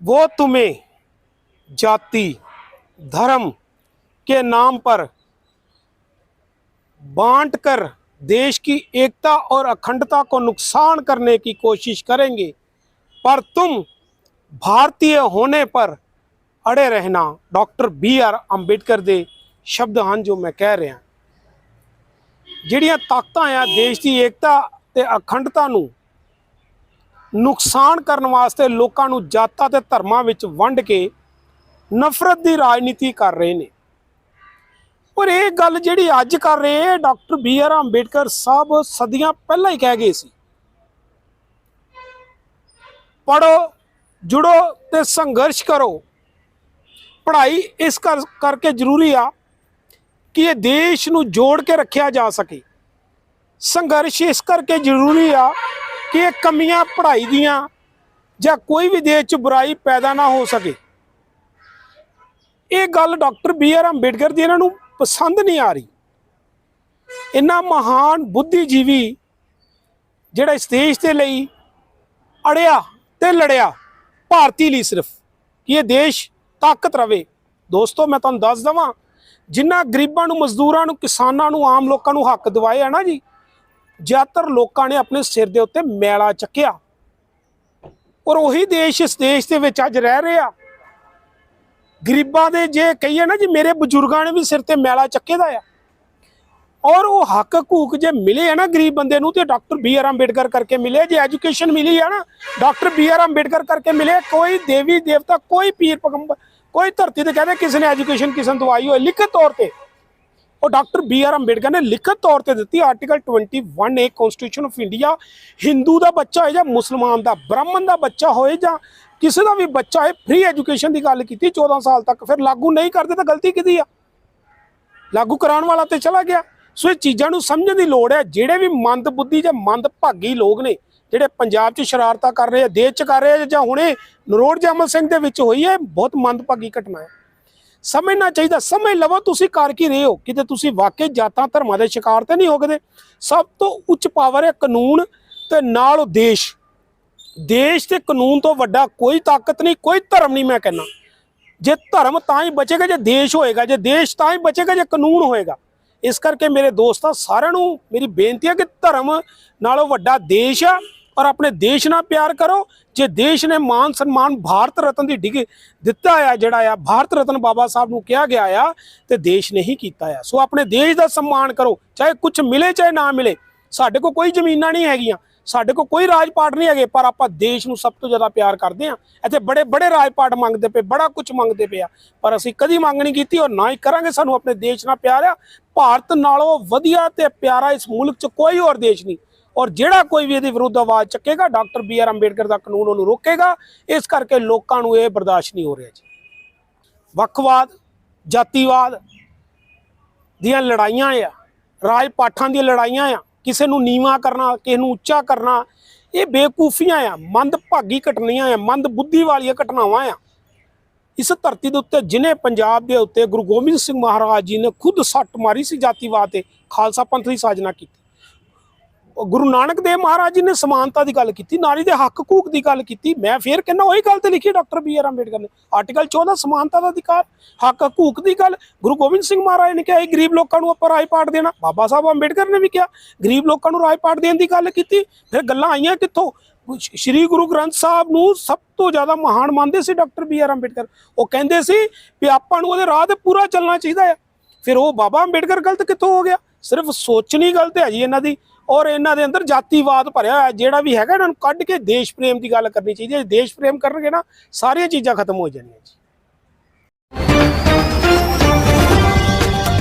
वो तुम्हें जाति धर्म के नाम पर बांट कर देश की एकता और अखंडता को नुकसान करने की कोशिश करेंगे पर तुम भारतीय होने पर ਅੜੇ ਰਹਿਣਾ ਡਾਕਟਰ ਬੀ ਆਰ ਅੰਬੇਡਕਰ ਦੇ ਸ਼ਬਦ ਹਨ ਜੋ ਮੈਂ ਕਹਿ ਰਿਹਾ ਜਿਹੜੀਆਂ ਤਾਕਤਾਂ ਆ ਦੇਸ਼ ਦੀ ਏਕਤਾ ਤੇ ਅਖੰਡਤਾ ਨੂੰ ਨੁਕਸਾਨ ਕਰਨ ਵਾਸਤੇ ਲੋਕਾਂ ਨੂੰ ਜਾਤਾਂ ਤੇ ਧਰਮਾਂ ਵਿੱਚ ਵੰਡ ਕੇ ਨਫ਼ਰਤ ਦੀ ਰਾਜਨੀਤੀ ਕਰ ਰਹੇ ਨੇ। ਪਰ ਇਹ ਗੱਲ ਜਿਹੜੀ ਅੱਜ ਕਰ ਰਹੇ ਹੈ doctor B R Ambedkar Sahib ਸਦੀਆਂ ਪਹਿਲਾਂ ਹੀ ਕਹਿ ਗਏ ਸੀ। ਪੜੋ ਜੁੜੋ ਤੇ ਸੰਘਰਸ਼ ਕਰੋ। ਪੜ੍ਹਾਈ ਇਸ ਕਰਕੇ ਜ਼ਰੂਰੀ ਆ ਕਿ ਇਹ ਦੇਸ਼ ਨੂੰ ਜੋੜ ਕੇ ਰੱਖਿਆ ਜਾ ਸਕੇ। ਸੰਘਰਸ਼ ਇਸ ਕਰਕੇ ਜ਼ਰੂਰੀ ਆ ਕਿ ਇਹ ਕਮੀਆਂ ਪੜ੍ਹਾਈ ਦੀਆਂ ਜਾਂ ਕੋਈ ਵੀ ਦੇਸ਼ 'ਚ ਬੁਰਾਈ ਪੈਦਾ ਨਾ ਹੋ ਸਕੇ। ਇਹ ਗੱਲ ਡਾਕਟਰ ਬੀ ਆਰ ਅੰਬੇਡਕਰ ਦੀ ਇਹਨਾਂ ਨੂੰ ਪਸੰਦ ਨਹੀਂ ਆ ਰਹੀ। ਇਹਨਾਂ ਮਹਾਨ ਬੁੱਧੀਜੀਵੀ ਜਿਹੜਾ ਇਸ ਦੇਸ਼ ਦੇ ਲਈ ਅੜਿਆ ਤੇ ਲੜਿਆ, ਭਾਰਤੀ ਲਈ ਸਿਰਫ, ਕਿ ਇਹ ਦੇਸ਼ ਤਾਕਤ ਰਵੇ। ਦੋਸਤੋ, ਮੈਂ ਤੁਹਾਨੂੰ ਦੱਸ ਦਵਾਂ ਜਿਨ੍ਹਾਂ ਗਰੀਬਾਂ ਨੂੰ, ਮਜ਼ਦੂਰਾਂ ਨੂੰ, ਕਿਸਾਨਾਂ ਨੂੰ, ਆਮ ਲੋਕਾਂ ਨੂੰ ਹੱਕ ਦਿਵਾਏ ਆ ਨਾ ਜੀ ਜ਼ਿਆਦਾਤਰ ਲੋਕਾਂ ਨੇ ਆਪਣੇ ਸਿਰ ਦੇ ਉੱਤੇ ਮੈਲਾ ਚੱਕਿਆ। ਔਰ ਉਹੀ ਦੇਸ਼ ਇਸ ਦੇਸ਼ ਦੇ ਵਿੱਚ ਅੱਜ ਰਹਿ ਰਿਹਾ। ਗਰੀਬਾਂ ਦੇ ਜੇ ਕਹੀਏ ਨਾ ਜੀ, ਮੇਰੇ ਬਜ਼ੁਰਗਾਂ ਨੇ ਵੀ ਸਿਰ ਤੇ ਮੈਲਾ ਚੱਕੇ ਦਾ ਆ। ਔਰ ਉਹ ਹੱਕ ਹਕੂਕ ਜੇ ਮਿਲੇ ਆ ਨਾ ਗਰੀਬ ਬੰਦੇ ਨੂੰ, ਤੇ ਡਾਕਟਰ ਬੀ ਆਰ ਅੰਬੇਡਕਰ ਕਰਕੇ ਮਿਲੇ। ਜੇ ਐਜੂਕੇਸ਼ਨ ਮਿਲੀ ਆ ਨਾ, ਡਾਕਟਰ ਬੀ ਆਰ ਅੰਬੇਡਕਰ ਕਰਕੇ ਮਿਲੇ। ਕੋਈ ਦੇਵੀ ਦੇਵਤਾ, ਕੋਈ ਪੀਰ ਪਗੰਬਰ, ਕੋਈ ਧਰਤੀ ਤੇ ਕਹਿੰਦੇ ਕਿਸੇ ਨੇ ਐਜੂਕੇਸ਼ਨ ਕਿਸੇ ਨੂੰ ਦਵਾਈ ਹੋਏ। ਲਿਖਤ ਤੌਰ ਤੇ ਉਹ ਡਾਕਟਰ ਬੀ ਆਰ ਅੰਬੇਡਕਰ ਨੇ ਲਿਖਤ ਤੌਰ ਤੇ ਦਿੱਤੀ article 21 A constitution of India Hindu ਦਾ ਬੱਚਾ ਹੋਏ ਜਾਂ ਮੁਸਲਮਾਨ ਦਾ, ਬ੍ਰਾਹਮਣ ਦਾ ਬੱਚਾ ਹੋਏ ਜਾਂ ਕਿਸੇ ਦਾ ਵੀ ਬੱਚਾ ਹੈ ਫ੍ਰੀ ਐਜੂਕੇਸ਼ਨ ਦੀ ਗੱਲ ਕੀਤੀ 14 ਸਾਲ ਤੱਕ ਫਿਰ ਲਾਗੂ ਨਹੀਂ ਕਰਦੇ ਤਾਂ ਗਲਤੀ ਕਿਹਦੀ ਆ? ਲਾਗੂ ਕਰਾਉਣ ਵਾਲਾ ਤੇ ਚਲਾ ਗਿਆ। ਸੋ ਇਹ ਚੀਜ਼ਾਂ ਨੂੰ ਸਮਝਣ ਦੀ ਲੋੜ ਹੈ। ਜਿਹੜੇ ਵੀ ਮੰਦ ਬੁੱਧੀ ਜਾਂ ਮੰਦ ਭਾਗੀ ਲੋਕ ਨੇ, ਜਿਹੜੇ ਪੰਜਾਬ 'ਚ ਸ਼ਰਾਰਤਾਂ ਕਰ ਰਹੇ ਆ, ਦੇਸ਼ 'ਚ ਕਰ ਰਹੇ ਆ ਜਾਂ ਹੁਣੇ ਨਰੋੜ ਜਮਲ ਸਿੰਘ ਦੇ ਵਿੱਚ ਹੋਈ ਹੈ ਬਹੁਤ ਮੰਦਭਾਗੀ ਘਟਨਾ ਹੈ। ਸਮਝਣਾ ਚਾਹੀਦਾ ਸਮਝ ਲਵੋ ਤੁਸੀਂ ਕਰ ਕੀ ਰਹੇ ਹੋ। ਕਿਤੇ ਤੁਸੀਂ ਵਾਕਈ ਜਾਤਾਂ ਧਰਮਾਂ ਦੇ ਸ਼ਿਕਾਰ ਤੇ ਨਹੀਂ ਹੋ ਗਏ ਸਭ ਤੋਂ ਉੱਚ ਪਾਵਰ ਹੈ ਕਾਨੂੰਨ ਤੇ ਨਾਲ ਉਹ ਦੇਸ਼ ਦੇਸ਼ ਤੇ ਕਾਨੂੰਨ ਤੋਂ ਵੱਡਾ ਕੋਈ ਤਾਕਤ ਨਹੀਂ, ਕੋਈ ਧਰਮ ਨਹੀਂ ਮੈਂ ਕਹਿੰਦਾ। ਜੇ ਧਰਮ ਤਾਂ ਹੀ ਬਚੇਗਾ, ਜੇ ਦੇਸ਼ ਹੋਏਗਾ, ਜੇ ਦੇਸ਼ ਤਾਂ ਹੀ ਬਚੇਗਾ, ਜੇ ਕਾਨੂੰਨ ਹੋਏਗਾ। ਇਸ ਕਰਕੇ ਮੇਰੇ ਦੋਸਤਾਂ ਸਾਰਿਆਂ ਨੂੰ ਮੇਰੀ ਬੇਨਤੀ ਹੈ ਕਿ ਧਰਮ ਨਾਲੋਂ ਵੱਡਾ ਦੇਸ਼ ਆ। ਔਰ ਆਪਣੇ ਦੇਸ਼ ਨਾਲ ਪਿਆਰ ਕਰੋ। ਜੇ ਦੇਸ਼ ਨੇ ਮਾਨ ਸਨਮਾਨ ਭਾਰਤ ਰਤਨ ਦੀ ਡਿਗ ਦਿੱਤਾ ਆ, ਜਿਹੜਾ ਆ, ਭਾਰਤ ਰਤਨ ਬਾਬਾ ਸਾਹਿਬ ਨੂੰ ਕਿਹਾ ਗਿਆ ਆ ਤੇ ਦੇਸ਼ ਨੇ ਹੀ ਕੀਤਾ ਆ। ਸੋ ਆਪਣੇ ਦੇਸ਼ ਦਾ ਸਨਮਾਨ ਕਰੋ, ਚਾਹੇ ਕੁਝ ਮਿਲੇ, ਚਾਹੇ ਨਾ ਮਿਲੇ। ਸਾਡੇ ਕੋਲ ਕੋਈ ਜ਼ਮੀਨਾਂ ਨਹੀਂ ਹੈਗੀਆਂ, ਸਾਡੇ ਕੋਲ ਕੋਈ ਰਾਜਪਾਟ ਨਹੀਂ ਹੈਗੇ, ਪਰ ਆਪਾਂ ਦੇਸ਼ ਨੂੰ ਸਭ ਤੋਂ ਜ਼ਿਆਦਾ ਪਿਆਰ ਕਰਦੇ ਆ। ਇੱਥੇ ਬੜੇ ਬੜੇ ਰਾਜਪਾਟ ਮੰਗਦੇ ਪਏ, ਬੜਾ ਕੁਝ ਮੰਗਦੇ ਪਏ ਆ। ਪਰ ਅਸੀਂ ਕਦੀ ਮੰਗ ਨਹੀਂ ਕੀਤੀ ਔਰ ਨਾ ਹੀ ਕਰਾਂਗੇ, ਸਾਨੂੰ ਆਪਣੇ ਦੇਸ਼ ਨਾਲ ਪਿਆਰ ਆ। ਭਾਰਤ ਨਾਲੋਂ ਵਧੀਆ ਤੇ ਪਿਆਰਾ ਇਸ ਮੁਲਕ 'ਚ ਕੋਈ ਹੋਰ ਦੇਸ਼ ਨਹੀਂ। ਔਰ ਜਿਹੜਾ ਕੋਈ ਵੀ ਇਹਦੇ ਵਿਰੁੱਧ ਆਵਾਜ਼ ਚੱਕੇਗਾ, ਡਾਕਟਰ ਬੀ ਆਰ ਅੰਬੇਡਕਰ ਦਾ ਕਾਨੂੰਨ ਉਹਨੂੰ ਰੋਕੇਗਾ, ਇਸ ਕਰਕੇ ਲੋਕਾਂ ਨੂੰ ਇਹ ਬਰਦਾਸ਼ਤ ਨਹੀਂ ਹੋ ਰਿਹਾ ਜੀ। ਵੱਖਵਾਦ, ਜਾਤੀਵਾਦ ਦੀਆਂ ਲੜਾਈਆਂ ਆ ਰਾਜ ਪਾਠਾਂ ਦੀਆਂ ਲੜਾਈਆਂ ਆ, ਕਿਸੇ ਨੂੰ ਨੀਵਾ ਕਰਨਾ, ਕਿਸੇ ਨੂੰ ਉੱਚਾ ਕਰਨਾ, ਇਹ ਬੇਕੂਫੀਆਂ ਆ ਮੰਦ ਭਾਗੀ ਘਟਨੀਆਂ ਆ ਮੰਦ ਬੁੱਧੀ ਵਾਲੀਆਂ ਘਟਨਾਵਾਂ ਆ। ਇਸ ਧਰਤੀ ਦੇ ਉੱਤੇ ਜਿਨੇ ਪੰਜਾਬ ਦੇ ਉੱਤੇ ਗੁਰੂ ਗੋਬਿੰਦ ਸਿੰਘ ਮਹਾਰਾਜ ਜੀ ਨੇ ਖੁਦ ਸੱਟ ਮਾਰੀ ਸੀ ਜਾਤੀਵਾਦ ਤੇ, ਖਾਲਸਾ ਪੰਥ ਦੀ ਸਾਜਨਾ ਕੀਤੀ। ਗੁਰੂ ਨਾਨਕ ਦੇਵ ਮਹਾਰਾਜ ਜੀ ਨੇ ਸਮਾਨਤਾ ਦੀ ਗੱਲ ਕੀਤੀ, ਨਾਰੀ ਦੇ ਹੱਕ ਹਕੂਕ ਦੀ ਗੱਲ ਕੀਤੀ। ਮੈਂ ਫੇਰ ਕਹਿੰਦਾ ਉਹੀ ਗੱਲ ਤੇ ਲਿਖੀ ਡਾਕਟਰ ਬੀ ਆਰ ਅੰਬੇਡਕਰ ਨੇ। ਆਰਟੀਕਲ 14 ਸਮਾਨਤਾ ਦਾ ਅਧਿਕਾਰ, ਹੱਕ ਹਕੂਕ ਦੀ ਗੱਲ। ਗੁਰੂ ਗੋਬਿੰਦ ਸਿੰਘ ਮਹਾਰਾਜ ਨੇ ਕਿਹਾ, ਇਹ ਗਰੀਬ ਲੋਕਾਂ ਨੂੰ ਆਪਾਂ ਰਾਜ ਪਾਠ ਦੇਣਾ। ਬਾਬਾ ਸਾਹਿਬ ਅੰਬੇਡਕਰ ਨੇ ਵੀ ਕਿਹਾ, ਗਰੀਬ ਲੋਕਾਂ ਨੂੰ ਰਾਜ ਪਾਠ ਦੇਣ ਦੀ ਗੱਲ ਕੀਤੀ। ਫਿਰ ਗੱਲਾਂ ਆਈਆਂ ਕਿੱਥੋਂ? ਸ਼੍ਰੀ ਗੁਰੂ ਗ੍ਰੰਥ ਸਾਹਿਬ ਨੂੰ ਸਭ ਤੋਂ ਜ਼ਿਆਦਾ ਮਹਾਨ ਮੰਨਦੇ ਸੀ ਡਾਕਟਰ ਬੀ ਆਰ ਅੰਬੇਡਕਰ। ਉਹ ਕਹਿੰਦੇ ਸੀ ਵੀ ਆਪਾਂ ਨੂੰ ਉਹਦੇ ਰਾਹ ਤੇ ਪੂਰਾ ਚੱਲਣਾ ਚਾਹੀਦਾ ਹੈ ਫਿਰ ਉਹ ਬਾਬਾ ਅੰਬੇਡਕਰ ਗਲਤ ਕਿੱਥੋਂ ਹੋ ਗਿਆ? ਸਿਰਫ ਸੋਚਣੀ ਗਲਤ ਹੈ ਜੀ ਇਹਨਾਂ ਦੀ। ਔਰ ਇਹਨਾਂ ਦੇ ਅੰਦਰ ਜਾਤੀਵਾਦ ਭਰਿਆ ਹੋਇਆ ਜਿਹੜਾ ਵੀ ਹੈਗਾ, ਇਹਨਾਂ ਨੂੰ ਕੱਢ ਕੇ ਦੇਸ਼ ਪ੍ਰੇਮ ਦੀ ਗੱਲ ਕਰਨੀ ਚਾਹੀਦੀ ਹੈ। ਦੇਸ਼ ਪ੍ਰੇਮ ਕਰਨਗੇ ਨਾ, ਸਾਰੀਆਂ ਚੀਜ਼ਾਂ ਖਤਮ ਹੋ ਜਾਣੀਆਂ ਜੀ।